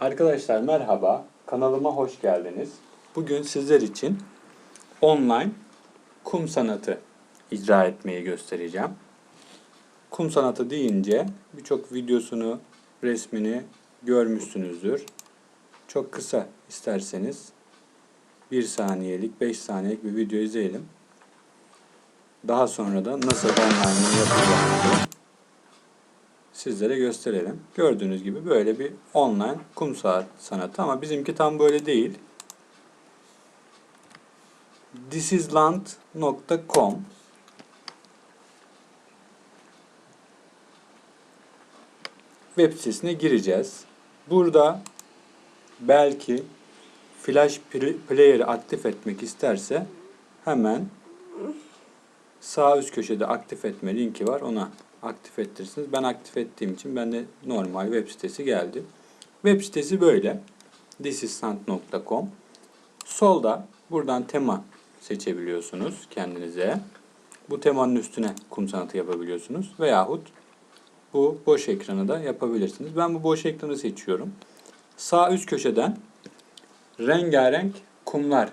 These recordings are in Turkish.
Arkadaşlar merhaba, kanalıma hoş geldiniz. Bugün sizler için online kum sanatı icra etmeyi göstereceğim. Kum sanatı deyince birçok videosunu, resmini görmüşsünüzdür. Çok kısa isterseniz 1 saniyelik, 5 saniyelik bir video izleyelim. Daha sonra da nasıl online yapacağımızı sizlere gösterelim. Gördüğünüz gibi böyle bir online kum saat sanatı ama bizimki tam böyle değil. thisisland.com web sitesine gireceğiz. Burada belki flash player'ı aktif etmek isterse hemen sağ üst köşede aktif etme linki var. Ona aktif ettirirsiniz. Ben aktif ettiğim için ben de normal web sitesi geldi. Web sitesi böyle. thisissant.com Solda buradan tema seçebiliyorsunuz kendinize. Bu temanın üstüne kum sanatı yapabiliyorsunuz. Veyahut bu boş ekranı da yapabilirsiniz. Ben bu boş ekranı seçiyorum. Sağ üst köşeden rengarenk kumlar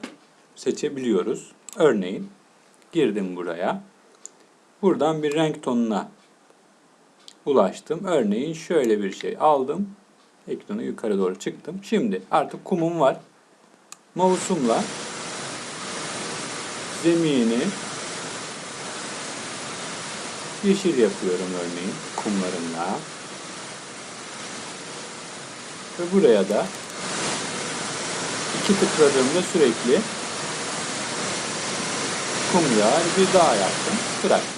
seçebiliyoruz. Örneğin girdim buraya. Buradan bir renk tonuna ulaştım. Örneğin şöyle bir şey aldım. Ekranı yukarı doğru çıktım. Şimdi artık kumum var. Mouse'umla zemini yeşil yapıyorum örneğin kumlarımla. Ve buraya da iki tıkladığımda sürekli kum yağar bir dağ yaptım. Bıraktım.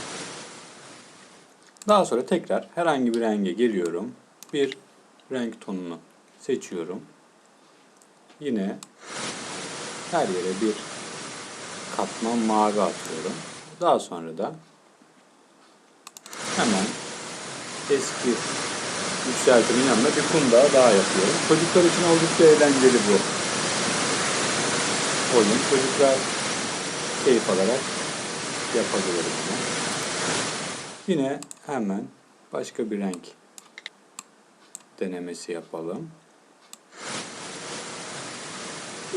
Daha sonra tekrar herhangi bir renge geliyorum. Bir renk tonunu seçiyorum. Yine her yere bir katman mavi atıyorum. Daha sonra da hemen eski yükseltimin yanına bir kum daha yapıyorum. Çocuklar için oldukça eğlenceli bu oyun. Çocuklar keyif alarak yapabilir bunu. Yine hemen başka bir renk denemesi yapalım.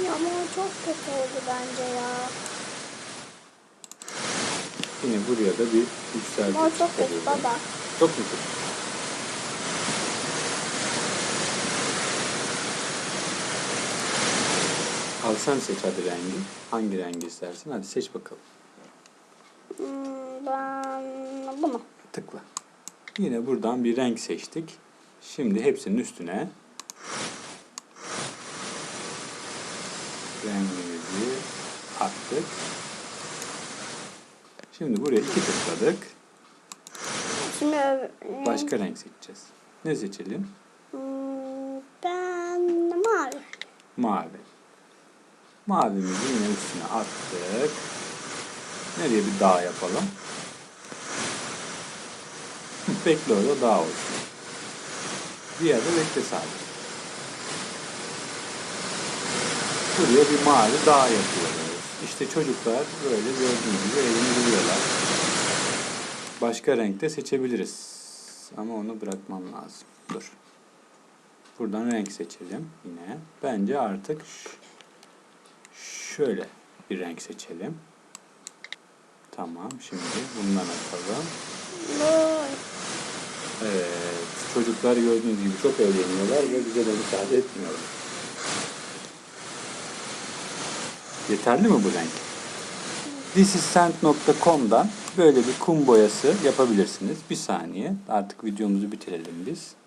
Ya ama o çok kötü oldu bence ya. Yine buraya da bir yükselti Ama o çok kötü baba. Çok mu kötü? Al sen seç hadi rengi. Hangi rengi istersin? Hadi seç bakalım. Hmm, ben bunu. Tıkla. Yine buradan bir renk seçtik. Şimdi hepsinin üstüne rengimizi attık. Şimdi buraya iki tıkladık. Şimdi ö- Başka renk seçeceğiz. Ne seçelim? Hmm, ben mavi. Mavi. Mavimizi yine üstüne attık. Nereye bir dağ yapalım? Bekle orada dağ olsun. Bir yerde bekle sadece. Buraya bir mavi dağ yapıyoruz. İşte çocuklar böyle gördüğünüz gibi eğlenebiliyorlar. Başka renkte seçebiliriz. Ama onu bırakmam lazım. Dur. Buradan renk seçelim yine. Bence artık şöyle bir renk seçelim. Tamam. Şimdi bundan atalım. Vay. Evet. Çocuklar gördüğünüz gibi çok eğleniyorlar ve bize de müsaade etmiyorlar. Yeterli mi bu renk? thisiscent.com'dan böyle bir kum boyası yapabilirsiniz. Bir saniye. Artık videomuzu bitirelim biz.